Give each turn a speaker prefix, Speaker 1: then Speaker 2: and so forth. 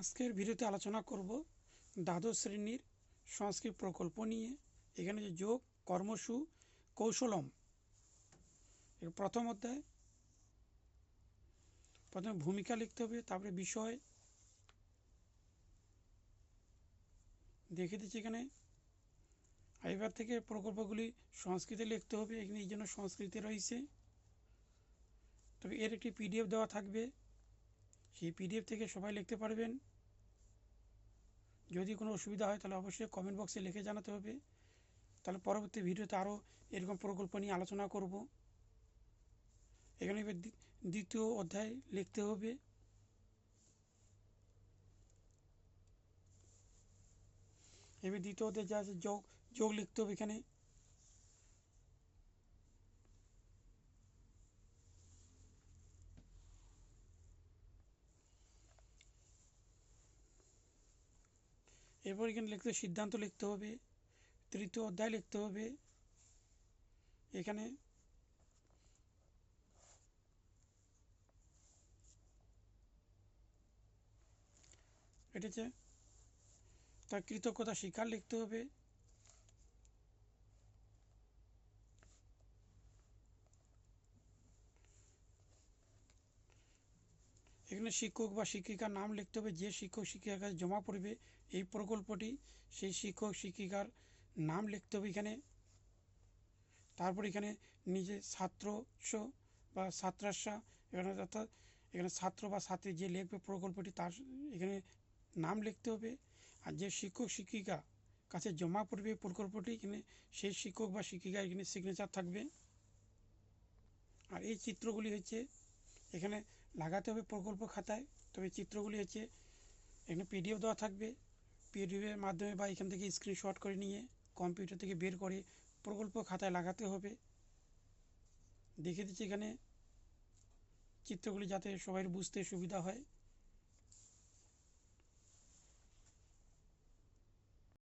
Speaker 1: আজকের ভিডিওতে আলোচনা করব দ্বাদশ শ্রেণির সংস্কৃত প্রকল্প নিয়ে। এখানে যে যোগ, কর্মসু, কৌশলম। প্রথম অধ্যায়। প্রথমে ভূমিকা লিখতে হবে, তারপরে বিষয়। দেখে দিচ্ছি এখানে। এবার থেকে প্রকল্পগুলি সংস্কৃতে লিখতে হবে, এখানে এই জন্য সংস্কৃতে রয়েছে। তবে এর একটি পিডিএফ দেওয়া থাকবে। সেই পিডিএফ থেকে সবাই লিখতে পারবেন? যদি কোনো অসুবিধা হয়, তাহলে অবশ্যই কমেন্ট বক্সে লিখে জানাতে হবে। তাহলে পরবর্তী ভিডিওতে আরও এরকম প্রকল্প নিয়ে আলোচনা করব। এখানে এবার দ্বিতীয় অধ্যায় লিখতে হবে। এবার দ্বিতীয় অধ্যায় যা আছে যোগ যোগ লিখতে হবে এখানে। এরপর এখানে লিখতে সিদ্ধান্ত লিখতে হবে, তৃতীয় অধ্যায় লিখতে হবে। এখানে এটা তার কৃতজ্ঞতা স্বীকার লিখতে হবে। এখানে শিক্ষক বা শিক্ষিকার নাম লিখতে হবে। যে শিক্ষক শিক্ষিকার কাছে জমা পড়বে এই প্রকল্পটি, সেই শিক্ষক শিক্ষিকার নাম লিখতে হবে এখানে। তারপর এখানে নিজে ছাত্রস্ব বা ছাত্রাস্যা এখানে অর্থাৎ এখানে ছাত্র বা ছাত্রী যে লিখবে প্রকল্পটি তার এখানে নাম লিখতে হবে। আর যে শিক্ষক শিক্ষিকা কাছে জমা পড়বে প্রকল্পটি, এখানে সেই শিক্ষক বা শিক্ষিকা এখানে সিগনেচার থাকবে। আর এই চিত্রগুলি হচ্ছে এখানে লাগাতে হবে প্রকল্প খাতায়। তবে চিত্রগুলি হচ্ছে, এখানে পিডিএফ দেওয়া থাকবে। পিডিএফের মাধ্যমে বা এখান থেকে স্ক্রিনশট করে নিয়ে কম্পিউটার থেকে বের করে প্রকল্প খাতায় লাগাতে হবে। দেখে দিচ্ছি এখানে, চিত্রগুলি যাতে সবাই বুঝতে সুবিধা হয়।